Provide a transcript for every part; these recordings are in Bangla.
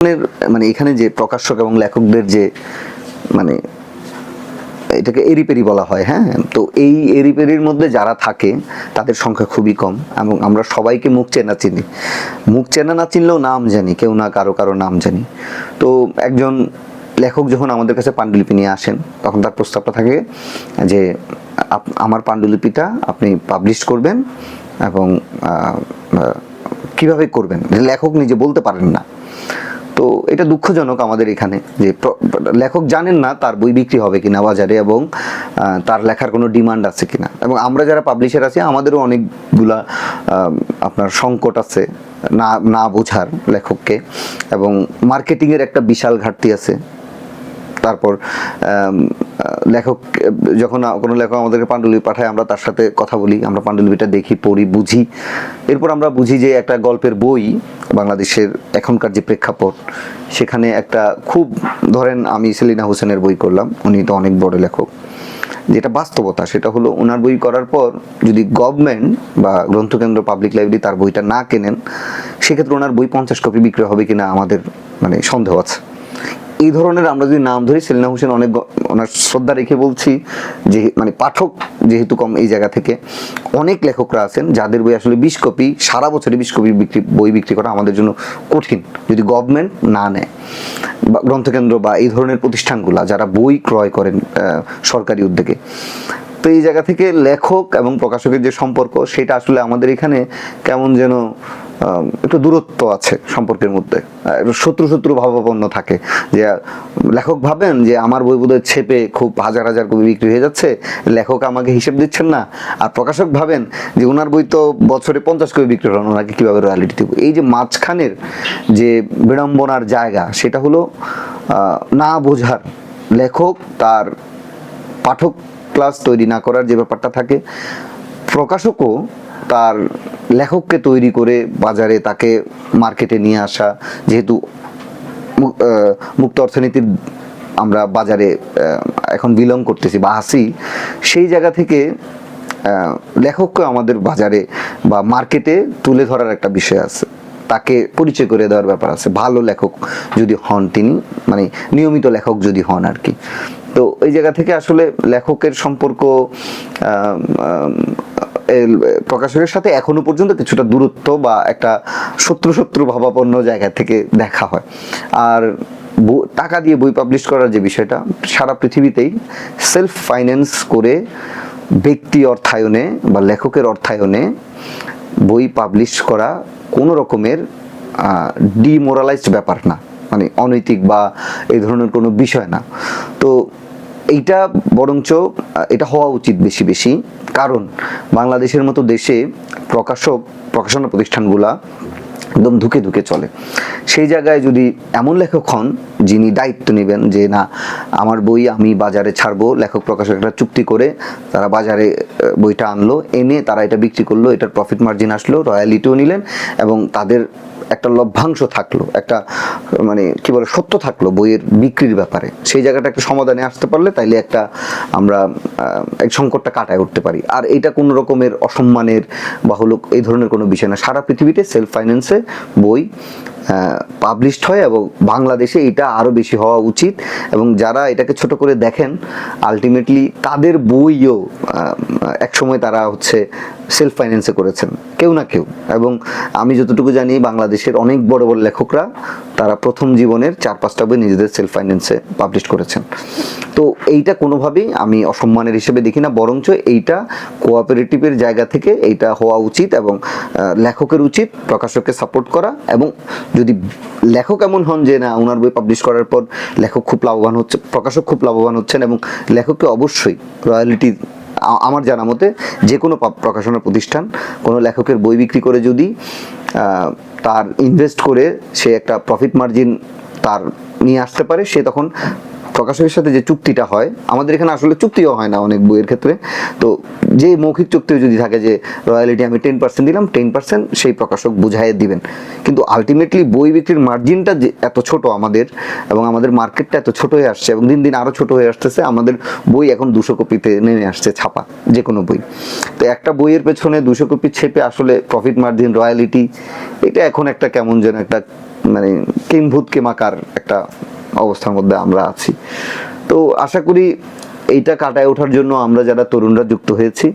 ধরনের মানে এখানে যে প্রকাশক এবং লেখকদের যে মানে এটাকে এরিপেরি বলা হয় হ্যাঁ? তো এই এরিপেরির মধ্যে যারা থাকে, তাদের সংখ্যা খুবই কম এবং আমরা সবাইকে মুখ চেনা চিনি। মুখ চেনা না চিনলেও নাম জানি, কেউ না কারও কারও নাম জানি। তো একজন লেখক যখন আমাদের কাছে পাণ্ডুলিপি নিয়ে আসেন, তখন তার প্রস্তাবটা থাকে যে আমার পাণ্ডুলিপিটা আপনি পাবলিশ করবেন এবং কীভাবে করবেন? লেখক নিজে বলতে পারেন না। তো এটা দুঃখজনক আমাদের এখানে যে লেখক জানেন না তার বই বিক্রি হবে কিনা বাজারে এবং তার লেখার কোনো ডিমান্ড আছে কিনা। এবং আমরা যারা পাবলিশার আছি, আমাদেরও অনেকগুলা আপনার সংকট আছে না না বোঝার লেখককে। এবং মার্কেটিংয়ের একটা বিশাল ঘাটতি আছে। তারপর লেখক, যখন কোনো লেখক আমাদেরকে পাণ্ডুলিপি পাঠায়, আমরা তার সাথে কথা বলি, আমরা পাণ্ডুলিপিটা দেখি, পড়ি, বুঝি। এরপর আমরা বুঝি যে একটা গল্পের বই বাংলাদেশের এখনকার যে প্রেক্ষাপট, সেখানে একটা খুব, ধরেন আমি সেলিনা হোসেনের বই করলাম, উনি তো অনেক বড় লেখক। যেটা বাস্তবতা, সেটা হলো ওনার বই করার পর যদি গভর্নমেন্ট বা গ্রন্থকেন্দ্র, পাবলিক লাইব্রেরি তার বইটা না কেনেন, সেক্ষেত্রে ওনার বই পঞ্চাশ কপি বিক্রি হবে কিনা আমাদের মানে সন্দেহ আছে। এই ধরনের আমরা যদি নাম ধরি, সেলিনা হোসেন অনেক ওনার শ্রদ্ধা রেখে বলছি, যে মানে পাঠক যেহেতু কম এই জায়গা থেকে, অনেক লেখকরা আছেন যাদের বই আসলে বিশ কপি, সারা বছরে বিশ কপি বিক্রি, বই বিক্রি করা আমাদের জন্য কঠিন, যদি গভর্নমেন্ট না নেয়। বা গ্রন্থকেন্দ্র বা এই ধরনের প্রতিষ্ঠানগুলো যারা বই ক্রয় করেন সরকারি উদ্যোগে। তো এই জায়গা থেকে লেখক এবং প্রকাশকের যে সম্পর্ক, সেটা আসলে আমাদের এখানে কেমন যেন একটু দূরত্ব আছে সম্পর্কের মধ্যে। শত্রু শত্রু ভাবাপন্ন থাকে। যে লেখক ভাবেন যে, আমার বই বোধহয় ছেপে খুব হাজার হাজার কবি বিক্রি হয়ে যাচ্ছে। লেখক আমাকে হিসেব দিচ্ছেন না। আর প্রকাশক ভাবেন যে ওনার বই তো বছরে পঞ্চাশ কপি বিক্রি হলো ওনাকে কীভাবে রয়্যালিটি দেবো? এই যে মাঝখানের যে বিড়ম্বনার জায়গা, সেটা হলো না বোঝার লেখক তার পাঠক ক্লাস তৈরি না করার যে ব্যাপারটা থাকে, প্রকাশকও তার লেখককে তৈরি করে বাজারে তাকে মার্কেটে নিয়ে আসা, যেহেতু মুক্ত অর্থনীতির আমরা বাজারে এখন বিলং করতেছি বা আসি সেই জায়গা থেকে লেখককে আমাদের বাজারে বা মার্কেটে তুলে ধরার একটা বিষয় আছে। তাকে পরিচয় করে দেওয়ার ব্যাপার আছে। ভালো লেখক যদি হন তিনি মানে নিয়মিত লেখক যদি হন আর কি। তো এই জায়গা থেকে আসলে লেখকের সম্পর্ক প্রকাশকের সাথে এখনও পর্যন্ত কিছুটা দূরত্ব বা একটা শত্রু শত্রু ভাবাপন্ন জায়গা থেকে দেখা হয়। আর টাকা দিয়ে বই পাবলিশ করার যে বিষয়টা, সারা পৃথিবীতেই সেলফ ফাইন্যান্স করে ব্যক্তি অর্থায়নে বা লেখকের অর্থায়নে বই পাবলিশ করা কোনো রকমের ডিমোরালাইজড ব্যাপার না। মানে অনৈতিক বা এই ধরনের কোনো বিষয় না। তো এইটা বরঞ্চ এটা হওয়া উচিত বেশি বেশি। কারণ বাংলাদেশের মতো দেশে প্রকাশক, প্রকাশনা প্রতিষ্ঠানগুলা একদম ধুকে ধুকে চলে। সেই জায়গায় যদি এমন লেখক হন, যিনি দায়িত্ব নেবেন যে, না, আমার বই আমি বাজারে ছাড়বো। লেখক প্রকাশক একটা চুক্তি করে তারা বাজারে বইটা আনলো, এনে তারা এটা বিক্রি করল, এটার প্রফিট মার্জিন আসলো রয়্যালিটিও নিলেন এবং তাদের একটা লভ্যাংশ থাকল, একটা মানে কি বলে, সত্য থাকল বইয়ের বিক্রির ব্যাপারে। সেই জায়গাটা একটা সমাধানে আসতে পারলে তাইলে একটা আমরা এই সংকটটা কাটায় উঠতে পারি। আর এটা কোনো রকমের অসম্মানের বা হলো এই ধরনের কোনো বিষয় না। সারা পৃথিবীতে সেলফ ফাইন্যান্সে বই পাবলিশড হয় এবং বাংলাদেশে এটা আরও বেশি হওয়া উচিত। এবং যারা এটাকে ছোট করে দেখেন, আলটিমেটলি তাদের বইও এক সময় তারা হচ্ছে সেলফ ফাইন্যান্সে করেছেন, কেউ না কেউ। এবং আমি যতটুকু জানি, বাংলাদেশের অনেক বড় বড় লেখকরা, তারা প্রথম জীবনের চার পাঁচটা বই নিজেদের সেলফ ফাইন্যান্সে পাবলিশ করেছেন। তো এইটা কোনোভাবেই আমি অসম্মানের হিসেবে দেখি না, বরঞ্চ এইটা কোঅপারেটিভের জায়গা থেকে এইটা হওয়া উচিত এবং লেখকের উচিত প্রকাশককে সাপোর্ট করা এবং যদি লেখক এমন হন যে, না ওনার বই পাবলিশ করার পর লেখক খুব লাভবান হচ্ছে, প্রকাশক খুব লাভবান হচ্ছেন এবং লেখককে অবশ্যই রয়্যালিটি আমার জানা মতে যে কোনো প্রকাশনা প্রতিষ্ঠান, কোনো লেখকের বই বিক্রি করে যদি তার ইনভেস্ট করে সে একটা প্রফিট মার্জিন তার নিয়ে আসতে পারে, সে তখন প্রকাশকের সাথে যে চুক্তিটা হয়, আমাদের এখানে আসলে চুক্তিও হয় না অনেক বইয়ের ক্ষেত্রে। তো যে মৌখিক চুক্তিও যদি থাকে যে রয়্যালিটি আমি টেন পার্সেন্ট দিলাম, টেন পার্সেন্ট সেই প্রকাশক বুঝাইয়ে দিবেন। কিন্তু আলটিমেটলি বই বিক্রির মার্জিনটা যে এত ছোট আমাদের এবং আমাদের মার্কেটটা এত ছোট হয়ে আসছে এবং দিন দিন আরও ছোট হয়ে আসতেছে, আমাদের বই এখন দুশো কপিতে নেমে আসছে ছাপা যে কোনো বই। তো একটা বইয়ের পেছনে দুশো কপি ছেপে আসলে প্রফিট মার্জিন রয়্যালিটি, এটা এখন একটা কেমন যেন একটা মানে কিংভূত কেমাকার একটা অবস্থার মধ্যে আমরা আছি। তো আশা করি এইটা কাটায় ওঠার জন্য আমরা যারা তরুণরা যুক্ত হয়েছি,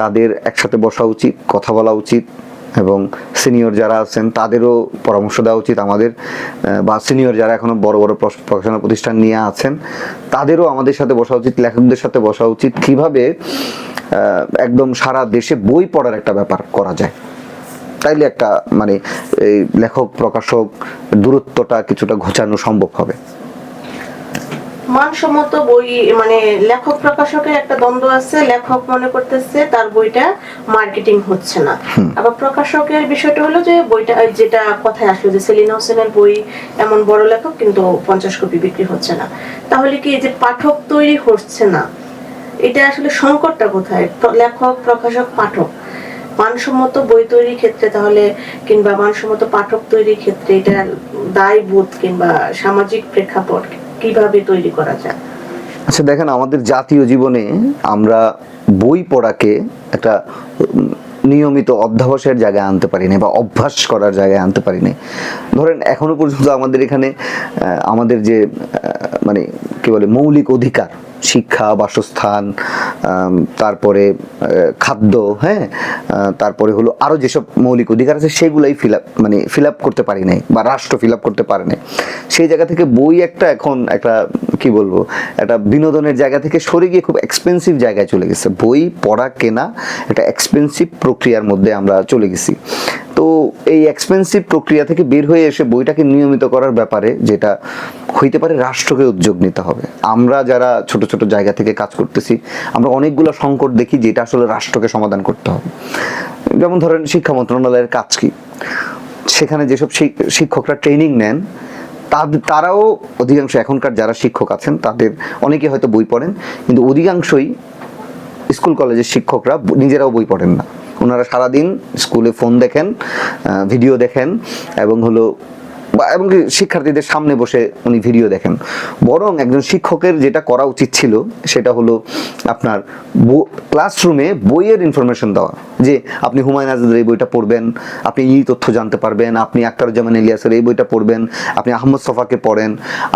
তাদের একসাথে বসা উচিত, কথা বলা উচিত এবং সিনিয়র যারা আছেন তাদেরও পরামর্শ দেওয়া উচিত আমাদের বা সিনিয়র যারা এখনও বড় বড় প্রকাশনা প্রতিষ্ঠান নিয়ে আছেন, তাদেরও আমাদের সাথে বসা উচিত, লেখকদের সাথে বসা উচিত। কীভাবে একদম সারা দেশে বই পড়ার একটা ব্যাপার করা যায়? তাইলে একটা মানে এই লেখক প্রকাশক দূরত্বটা কিছুটা ঘোচানো সম্ভব হবে। মানসম্মত বই মানে লেখক প্রকাশকের একটা দ্বন্দ্ব আছে লেখক মনে করতেছে তার বইটা মার্কেটিং হচ্ছে না। আবার প্রকাশকের বিষয়টা হলো যে বইটা যেটা কথায় আসলো যে সেলিনা হোসেনের বই এমন বড় লেখক কিন্তু পঞ্চাশ কপি বিক্রি হচ্ছে না। তাহলে কি এই যে পাঠক তৈরি হচ্ছে না এটা আসলে সংকটটা কোথায়? লেখক প্রকাশক পাঠক। মানসম্মত বই তৈরির ক্ষেত্রে তাহলে কিংবা মানসম্মত পাঠক তৈরির ক্ষেত্রে এটা দায়বোধ কিংবা সামাজিক প্রেক্ষাপট কীভাবে তৈরি করা যায়? আচ্ছা দেখেন আমাদের জাতীয় জীবনে আমরা বই পড়াকে একটা নিয়মিত অধ্যাবসায়ের জায়গায় আনতে পারিনি বা অভ্যাস করার জায়গায় আনতে পারিনি। ধরেন, এখনও পর্যন্ত আমাদের এখানে আমাদের যে মানে কি বলে, মৌলিক অধিকার, শিক্ষা, বাসস্থান তারপরে খাদ্য হ্যাঁ তারপরে হলো আরও যেসব মৌলিক অধিকার আছে সেগুলাই ফিল মানে ফিল করতে পারি নাই বা রাষ্ট্র ফিল করতে পারে নাই সেই জায়গা থেকে বই একটা এখন একটা কি বলব? একটা বিনোদনের জায়গা থেকে সরে গিয়ে খুব এক্সপেন্সিভ জায়গায় চলে গেছে। বই, পড়া, কেনা, একটা এক্সপেন্সিভ প্রক্রিয়ার মধ্যে আমরা চলে গেছি। তো এই এক্সপেন্সিভ প্রক্রিয়া থেকে বের হয়ে এসে বইটাকে নিয়মিত করার ব্যাপারে যেটা হইতে পারে রাষ্ট্রকে উদ্যোগ নিতে হবে। আমরা যারা ছোট ছোট জায়গা থেকে কাজ করতেছি, আমরা অনেকগুলো সংকট দেখি যেটা আসলে রাষ্ট্রকে সমাধান করতে হবে। যেমন ধরেন শিক্ষা মন্ত্রণালয়ের কাজ কি? সেখানে যেসব শিক্ষকরা ট্রেনিং নেন তারাও অধিকাংশ এখনকার যারা শিক্ষক আছেন, তাদের অনেকে হয়তো বই পড়েন, কিন্তু অধিকাংশই স্কুল কলেজের শিক্ষকরা নিজেরাও বই পড়েন না। ওনারা সারাদিন স্কুলে ফোন দেখেন ভিডিও দেখেন, এবং হলো বা এমনকি শিক্ষার্থীদের সামনে বসে উনি ভিডিও দেখেন। বরং একজন শিক্ষকের যেটা করা উচিত ছিল, সেটা হলো আপনার ক্লাসরুমে বইয়ের ইনফরমেশন দেওয়া। যে আপনি হুমায়ুন আজাদের এই বইটা পড়বেন, আপনি এই তথ্য জানতে পারবেন, আপনি আক্তারুজ্জামান ইলিয়াসের এই বইটা পড়বেন, আপনি আহমদ সফাকে পড়েন,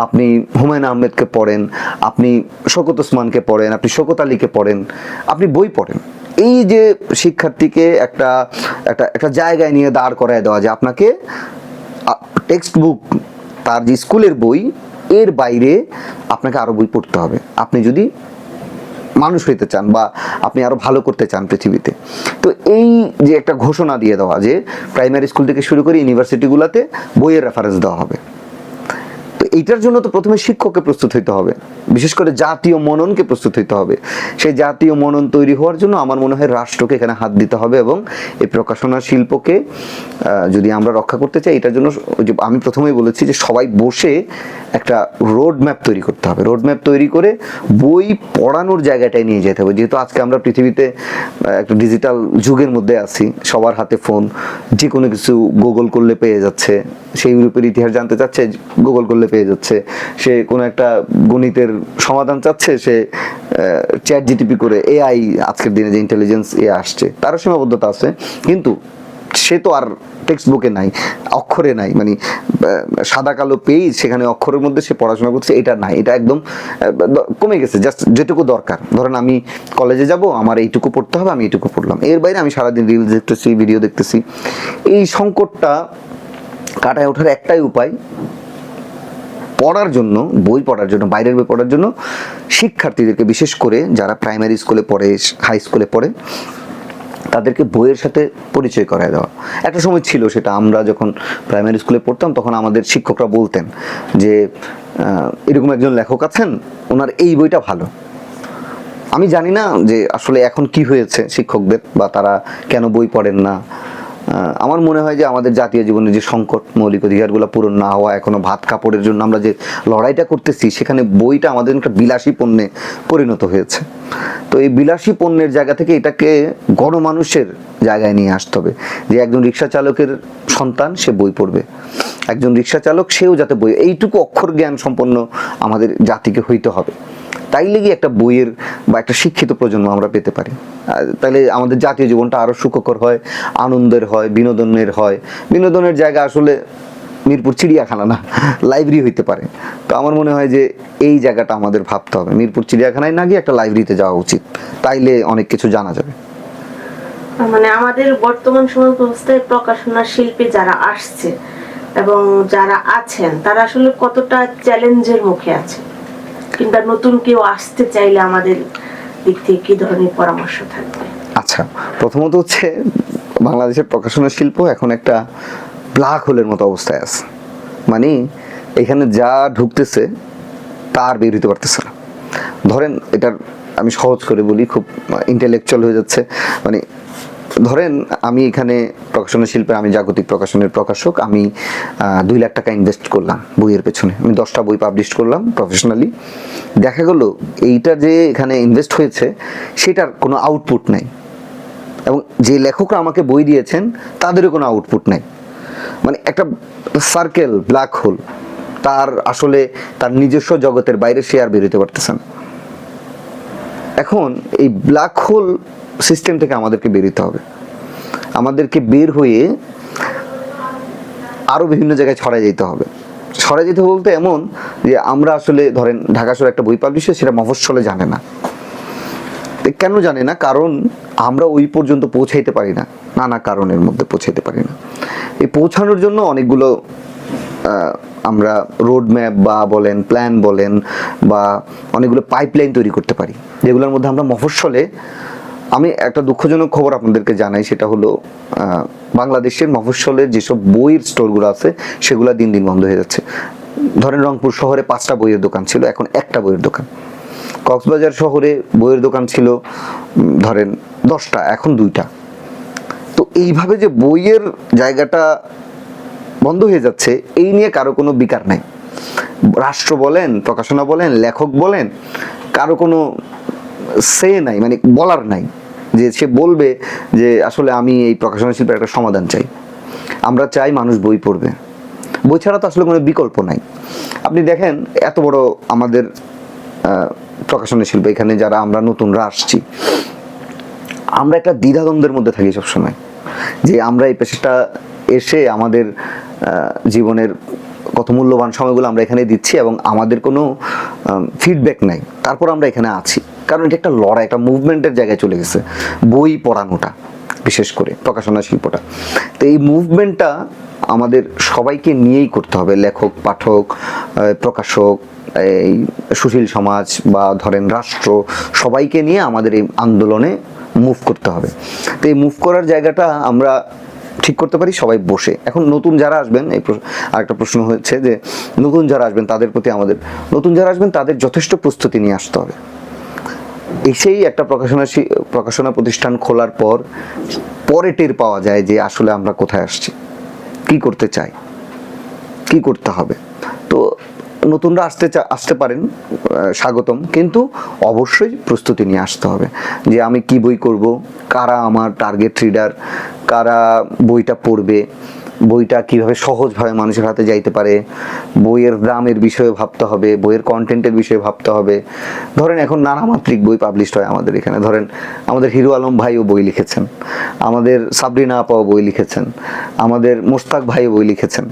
আপনি হুমায়ুন আহমেদকে পড়েন, আপনি শোকত ওসমানকে পড়েন, আপনি শোকত আলীকে পড়েন, আপনি বই পড়েন। এই যে শিক্ষার্থীকে একটা একটা একটা জায়গায় নিয়ে দাঁড় করায় দেওয়া যে আপনাকে টেক্সট বুক তার যে স্কুলের বই, এর বাইরে আপনাকে আরও বই পড়তে হবে। আপনি যদি মানুষ হইতে চান বা আপনি আরও ভালো করতে চান পৃথিবীতে। তো এই যে একটা ঘোষণা দিয়ে দেওয়া যে প্রাইমারি স্কুল থেকে শুরু করে ইউনিভার্সিটিগুলোতে বইয়ের রেফারেন্স দেওয়া হবে। এইটার জন্য তো প্রথমে শিক্ষককে প্রস্তুত হইতে হবে। বিশেষ করে জাতীয় মননকে প্রস্তুত হইতে হবে। সেই জাতীয় মনন তৈরি হওয়ার জন্য আমার মনে হয় রাষ্ট্রকে এখানে হাত দিতে হবে এবং এই প্রকাশনা শিল্পকে যদি আমরা রক্ষা করতে চাই, এটার জন্য আমি প্রথমেই বলেছি যে সবাই বসে একটা রোড ম্যাপ তৈরি করতে হবে। রোড ম্যাপ তৈরি করে বই পড়ানোর জায়গাটায় নিয়ে যেতে হবে। যেহেতু আজকে আমরা পৃথিবীতে একটা ডিজিটাল যুগের মধ্যে আছি, সবার হাতে ফোন যে কোনো কিছু গুগল করলে পেয়ে যাচ্ছে, সেই ইউরোপের ইতিহাস জানতে চাচ্ছে গুগল করলে পেয়ে যাচ্ছে। সে কোনো একটা গণিতের সমাধান চাচ্ছে, সে চ্যাট জিটিপি করে এআই আজকের দিনে যে ইন্টেলিজেন্স এ আসছে, তারও সীমাবদ্ধতা আছে। কিন্তু সে তো আর টেক্সট বুকে নাই, অক্ষরে নাই মানে সাদা কালো পেজ, সেখানে অক্ষরের মধ্যে সে পড়াশোনা করছে, এটা নাই, এটা একদম কমে গেছে জাস্ট যেটুকু দরকার। ধরেন আমি কলেজে যাব, আমার এইটুকু পড়তে হবে, আমি এইটুকু পড়লাম। এর বাইরে আমি সারাদিন রিলস দেখতেছি ভিডিও দেখতেছি। এই সংকটটা কাটায় ওঠার একটাই উপায় পড়ার জন্য, বই পড়ার জন্য, বাইরের বই পড়ার জন্য শিক্ষার্থীদেরকে বিশেষ করে যারা প্রাইমারি স্কুলে পড়ে হাই স্কুলে পড়ে, তাদেরকে বইয়ের সাথে পরিচয় করায় দেওয়া। একটা সময় ছিল সেটা, আমরা যখন প্রাইমারি স্কুলে পড়তাম, তখন আমাদের শিক্ষকরা বলতেন যে এরকম একজন লেখক আছেন, ওনার এই বইটা ভালো। আমি জানি না যে আসলে এখন কি হয়েছে শিক্ষকদের, বা তারা কেন বই পড়েন না। আমার মনে হয় যে আমাদের জাতীয় জীবনের যে সংকট, মৌলিক অধিকারগুলো পূরণ না হওয়া, এখনও ভাত কাপড়ের জন্য আমরা যে লড়াইটা করতেছি, সেখানে বইটা আমাদের একটা বিলাসী পণ্যে পরিণত হয়েছে। তো এই বিলাসী পণ্যের জায়গা থেকে এটাকে গণমানুষের জায়গায় নিয়ে আসতে হবে। যে একজন রিক্সা চালকের সন্তান, সে বই পড়বে। একজন রিক্সা চালক, সেও যাতে বই, এইটুকু অক্ষর জ্ঞান সম্পন্ন আমাদের জাতিকে হইতে হবে। তাইলে কি একটা বইয়ের বা একটা শিক্ষিত প্রজন্ম আমরা পেতে পারি। তাইলে আমাদের জাতীয় জীবনটা আরও সুখকর হয়, আনন্দের হয়, বিনোদনের হয়। বিনোদনের জায়গা আসলে মিরপুর চিড়িয়াখানা না লাইব্রেরি হইতে পারে। তো আমার মনে হয় যে এই জায়গাটা আমাদের ভাবতে হবে। মিরপুর চিড়িয়াখানায় না গিয়ে একটা লাইব্রেরিতে যাওয়া উচিত। তাইলে অনেক কিছু জানা যাবে। মানে আমাদের বর্তমান সময় অবস্থায় প্রকাশনা শিল্পী যারা আসছে এবং যারা আছেন, তারা আসলে কতটা চ্যালেঞ্জের মুখে আছে? কিংবা নতুন কেউ আসতে চাইলে আমাদের দিক থেকে কি ধরনের পরামর্শ থাকবে? আচ্ছা প্রথমত হচ্ছে বাংলাদেশের প্রকাশনা শিল্প এখন একটা ব্ল্যাক হোলের মতো অবস্থায় আছে। মানে এখানে যা ঢুকতেছে তার বের হইতে পারতেছে না। ধরেন এটার আমি সহজ করে বলি, খুব ইন্টেলেকচুয়াল হয়ে যাচ্ছে। মানে ধরেন, আমি এখানে প্রকাশনা শিল্পে, আমি জাগতিক প্রকাশনের প্রকাশক, আমি দুই লাখ টাকা ইনভেস্ট করলাম বইয়ের পেছনে। আমি দশটা বই পাবলিশ করলাম প্রফেশনালি দেখা গেল, এইটা যে এখানে ইনভেস্ট হয়েছে, সেটার কোনো আউটপুট নাই। এবং যে লেখকরা আমাকে বই দিয়েছেন, তাদেরও কোনো আউটপুট নাই। মানে একটা সার্কেল ব্ল্যাক হোল তার আসলে তার নিজস্ব জগতের বাইরে সে আর বেরোতে পারতেছেন এখন এই ব্ল্যাক হোল সিস্টেম থেকে আমাদেরকে বেরোতে হবে। আমাদেরকে বের হয়ে আরও বিভিন্ন জায়গায় ছড়াই যেতে হবে। ছড়াই যেতে বলতে এমন যে আমরা আসলে ধরেন ঢাকা শহরে একটা বই পাবলিশ সেটা মফস্বলে জানে না। কেন জানে না? কারণ আমরা ওই পর্যন্ত পৌঁছাইতে পারি না। নানা কারণের মধ্যে পৌঁছাইতে পারি না। এই পৌঁছানোর জন্য অনেকগুলো আমরা রোড ম্যাপ বা বলেন প্ল্যান বলেন বা অনেকগুলো পাইপলাইন তৈরি করতে পারি। যেগুলোর মধ্যে আমরা মফস্বলে আমি একটা দুঃখজনক খবর আপনাদেরকে জানাই, সেটা হলো বাংলাদেশের মফস্বলের যেসব বইয়ের স্টোরগুলো আছে, সেগুলো দিন দিন বন্ধ হয়ে যাচ্ছে। ধরেন রংপুর শহরে পাঁচটা বইয়ের দোকান ছিল, এখন একটা বইয়ের দোকান। কক্সবাজার শহরে বইয়ের দোকান ছিল ধরেন দশটা, এখন দুইটা। তো এইভাবে যে বইয়ের জায়গাটা বন্ধ হয়ে যাচ্ছে, এই নিয়ে কারও কোনো বিকার নাই। রাষ্ট্র বলেন, প্রকাশনা বলেন, লেখক বলেন, কারও কোনো সে নাই মানে বলার নাই। যে সে বলবে যে আসলে আমি এই প্রকাশনা শিল্পের একটা সমাধান চাই। আমরা চাই মানুষ বই পড়বে। বই ছাড়া তো আসলে কোনো বিকল্প নাই। আপনি দেখেন, এত বড় আমাদের প্রকাশনা শিল্প এখানে যারা আমরা নতুনরা আসছি, আমরা একটা দ্বিধাদ্বন্দ্বের মধ্যে থাকি সবসময়। যে আমরা এই পেশাটা এসে আমাদের জীবনের কত মূল্যবান সময়গুলো আমরা এখানে দিচ্ছি এবং আমাদের কোনো ফিডব্যাক নাই। তারপর আমরা এখানে আছি। কারণ এটা একটা লড়াই, একটা মুভমেন্টের জায়গায় চলে গেছে। বই পড়ানোটা, বিশেষ করে প্রকাশনা শিল্পটা। তো এই মুভমেন্টটা আমাদের সবাইকে নিয়েই করতে হবে। লেখক, পাঠক প্রকাশক, এই সুশীল সমাজ বা ধরেন রাষ্ট্র, সবাইকে নিয়ে আমাদের এই আন্দোলনে মুভ করতে হবে। তো এই মুভ করার জায়গাটা আমরা ঠিক করতে পারি, সবাই বসে। এখন নতুন যারা আসবেন, এই আরেকটা প্রশ্ন হচ্ছে যে, নতুন যারা আসবেন, তাদের প্রতি আমাদের, নতুন যারা আসবেন, তাদের যথেষ্ট প্রস্তুতি নিয়ে আসতে হবে। এসেই একটা প্রকাশনা প্রকাশনা প্রতিষ্ঠান খোলার পর পরে টের পাওয়া যায় যে আসলে আমরা কোথায় আসছি। কি করতে চাই? কি করতে হবে? তো নতুনরা আসতে আসতে পারেন স্বাগতম, কিন্তু অবশ্যই প্রস্তুতি নিয়ে আসতে হবে যে আমি কি বই করব, কারা আমার টার্গেট রিডার কারা বইটা পড়বে বইটা কীভাবে সহজভাবে মানুষের হাতে যাইতে পারে, বইয়ের দামের বিষয়ে ভাবতে হবে, বইয়ের কন্টেন্টের বিষয়ে ভাবতে হবে। ধরেন এখন নানামাত্রিক বই পাবলিশ হয় আমাদের এখানে। ধরেন আমাদের হিরো আলম ভাইও বই লিখেছেন, আমাদের সাবরিনা আপাও বই লিখেছেন, আমাদের মোস্তাক ভাইও বই লিখেছেন।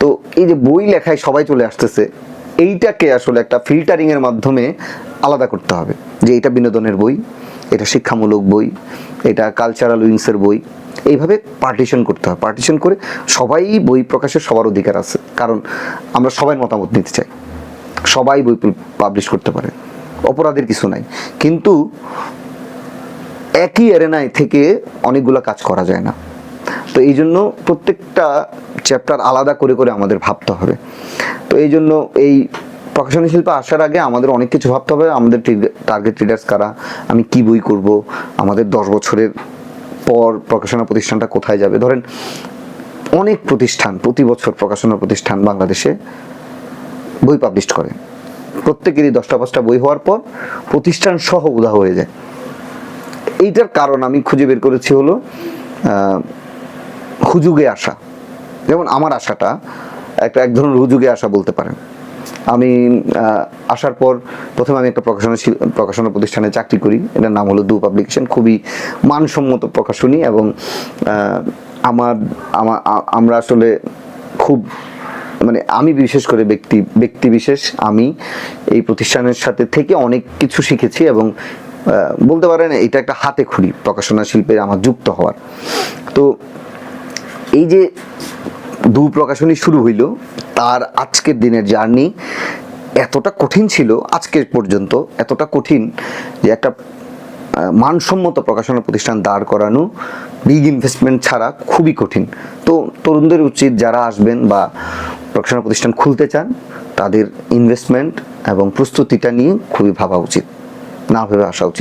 তো এই যে বই লেখায় সবাই চলে আসতেছে, এইটাকে আসলে একটা ফিল্টারিং এর মাধ্যমে আলাদা করতে হবে যে এটা বিনোদনের বই, এটা শিক্ষামূলক বই, এটা কালচারাল উইংসের বই এইভাবে পার্টিশন করতে হয়। পার্টিশন করে সবাই বই প্রকাশের সবার অধিকার আছে। কারণ আমরা সবাই মতামত নিতে চাই। সবাই বই পাবলিশ করতে পারে। অপরাধের কিছু নাই। কিন্তু একই এরেনায় থেকে অনেকগুলো কাজ করা যায় না। তো এই জন্য প্রত্যেকটা চ্যাপ্টার আলাদা করে করে আমাদের ভাবতে হবে। তো এই জন্য এই প্রকাশনী শিল্পে আসার আগে আমাদের অনেক কিছু ভাবতে হবে। আমাদের টার্গেট রিডার্স কারা? আমি কি বই করব? আমাদের দশ বছরের পর প্রকাশনা প্রতিষ্ঠানটা কোথায় যাবে? ধরেন অনেক প্রতিষ্ঠান প্রতি বছর প্রকাশনা প্রতিষ্ঠান বাংলাদেশে বই পাবলিশ করে। প্রত্যেকেরই দশটা পাঁচটা বই হওয়ার পর প্রতিষ্ঠান সহ উদা হয়ে যায়। এইটার কারণ আমি খুঁজে বের করেছি হলো হুজুগে আসা যেমন আমার আশাটা, একটা এক ধরনের হুজুগে আসা বলতে পারেন। আমি আসার পর প্রথমে আমি একটা প্রকাশনা প্রকাশনা প্রতিষ্ঠানে চাকরি করি। এটার নাম হলো দু পাবলিকেশন। খুবই মানসম্মত প্রকাশনী এবং আমার আমরা আসলে খুব মানে আমি বিশেষ করে ব্যক্তি ব্যক্তি বিশেষ। আমি এই প্রতিষ্ঠানের সাথে থেকে অনেক কিছু শিখেছি এবং বলতে পারেন এটা একটা হাতে খড়ি। প্রকাশনা শিল্পে আমার যুক্ত হওয়ার। তো এই যে দু প্রকাশনী শুরু হইল। তার আজকের দিনের জার্নি এতটা কঠিন ছিল, আজকের পর্যন্ত এতটা কঠিন যে একটা মানসম্মত প্রকাশনা প্রতিষ্ঠান দাঁড় করানো বিগ ইনভেস্টমেন্ট ছাড়া খুবই কঠিন। তো তরুণদের উচিত যারা আসবেন বা প্রকাশনা প্রতিষ্ঠান খুলতে চান, তাদের ইনভেস্টমেন্ট এবং প্রস্তুতিটা নিয়ে খুবই ভাবা উচিত। না ভেবে আসা উচিত।